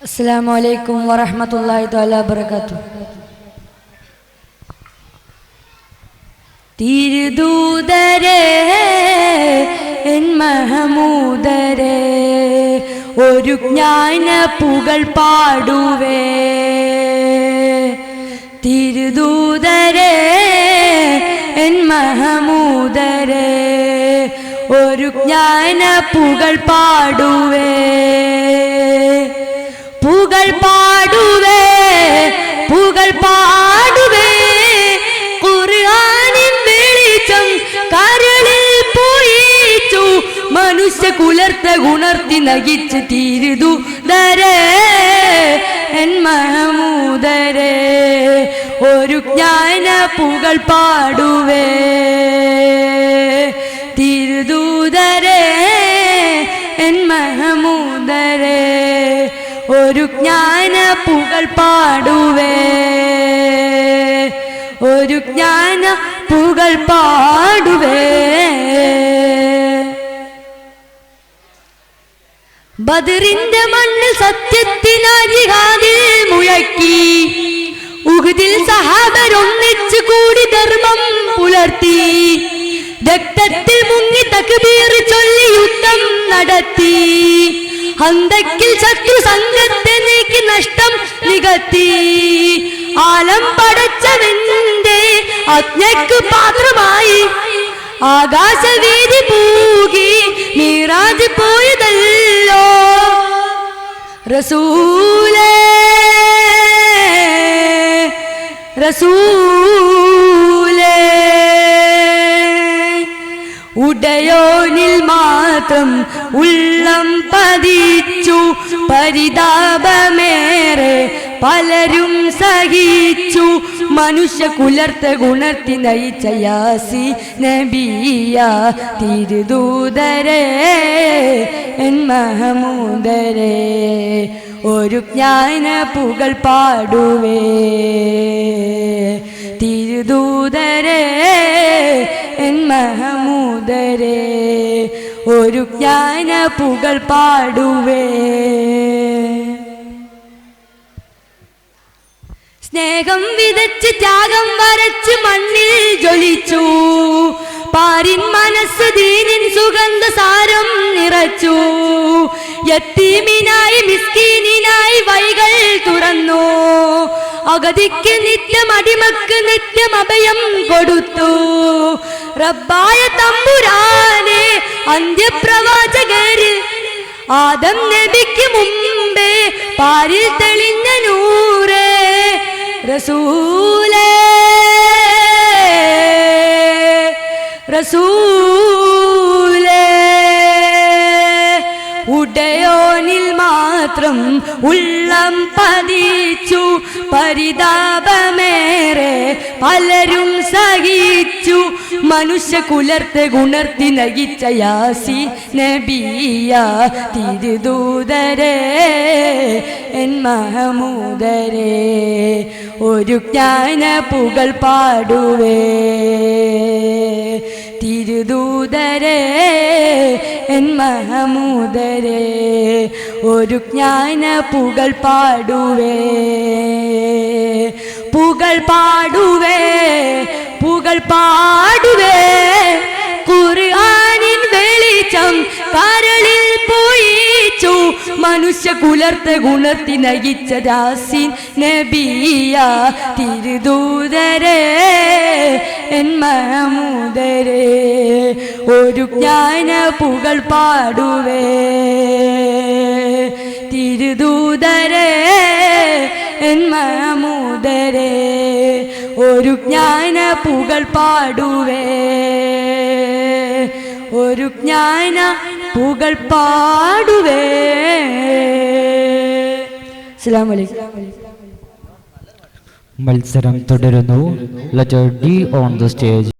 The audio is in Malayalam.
അസ്സാം വലൈക്കും വറഹമത്തല്ലാഹി തആല വബറകാത്തു തിരുദൂതരേ എൻ മഹമൂദരേ ഒരു ജ്ഞാന പുകൾ പാടുവേ. തിരുദൂതരേ എൻ മഹമൂദരേ ഒരു ജ്ഞാന പുകൾ പാടുവേ. പുകൾ പാടുവേ പുകൾ പാടുവേ. ഖുർആനിൻ വെളിച്ചം കരളിൽ പോയിച്ചു മനുഷ്യ കുലർത്ത ഉണർത്തി നകിച്ച് തീരുതു ദരേ. എൻ മഹമൂദരേ ഒരു ജ്ഞാന പുകൾ പാടുവേ. തിരുദൂതരേ എൻ മഹമൂദരേ ഒരു ജ്ഞാന പുകൾ പാടുവേ. ഒരു ജ്ഞാന പുകൾ പാടുവേ. ബദറിന്റെ മണ്ണ് സത്യത്തിനാജിഹാദിൽ മുഴക്കി. ഉഹുദിൽ സഹാബരൊന്നിച്ചു കൂടി ധർമ്മം പുലർത്തി. രക്തത്തിൽ മുങ്ങി തകബീർ ചൊല്ലി യുദ്ധം നടത്തി. ഹന്തക്കിൽ ശത്രു സംഘത്തെ നീക്കി നഷ്ടം നികത്തി. ആലം പടച്ചവന്റെ അജ്ഞക്ക് പാത്രമായി. ആകാശവീതി പൂകി മീറാജ് പോയതല്ലോ. റസൂലേ റസൂലേ. ഉടയോനിൽ മാത്രം ഉള്ളം പതിച്ചു പരിതാപമേറെ പലരും സഹിച്ചു. മനുഷ്യ കുലർത്ത ഗുണർത്തി നയിച്ച യാസി നബിയ തിരുദൂതരേ എൻ മഹമൂദരേ ഒരു ജ്ഞാന പുകൾ പാടുവേ. തിരുദൂതരേ എൻ മഹമൂദരേ ഒരു ജ്ഞാന പുകൾ പാടുവേ. സ്നേഹം വിതച്ച് ത്യാഗം വരച്ച് മണ്ണിൽ ജ്വലിച്ചു. പാരിൻ മനസ്സ് ദീനിൻ സുഗന്ധ സാരം നിറച്ചു. യത്തീമിനായി മിസ്കീനിനായി വൈകൾ തുറന്നു. അഗതിക്ക് നിത്യം അടിമക്ക് നിത്യം അഭയം കൊടുത്തു. റബ്ബായ തമ്പുരാനെ അന്ത്യപ്രവാചകര് ആദം നബിക്ക് മുമ്പേ പാരിൽ തെളിഞ്ഞ നൂറേ. റസൂലേ. റസൂലേ. ഉടയോനിൽ മാത്രം ഉള്ളം പതിച്ചു. പരിതാപമേറെ പലരും സഹിച്ചു. മനുഷ്യ കുലർത്ത് ഗുണർത്തി നയിച്ച യാസി നബിയ തിരുദൂതരേ എൻ മഹമൂദരേ ഒരു ജ്ഞാന പുകൾ പാടുവേ. തിരുദൂതരേ എൻ മഹമൂദരേ ഒരു ജ്ഞാന പുകൾ പാടുവേ. പുകൾ പാടുവേ പുകൾ പാടുവേ. ഖുർആനിൻ വെളിച്ചം കരളിൽ പോയിച്ചു മനുഷ്യ കുലർത്ത ഗുണത്തി നയിച്ച രാസിൻ നബിയ. തിരുദൂതരേ എൻ മഹമൂദരേ ഒരു ജ്ഞാന പുകൾ പാടുവേ. തിരുദൂതരേ എൻ ഒരു ജ്ഞാന പുകൾ പാടുവേ. ഒരു ജ്ഞാന പുകൾ പാടുവേ. മത്സരം തുടരുന്നു. Letter D on the stage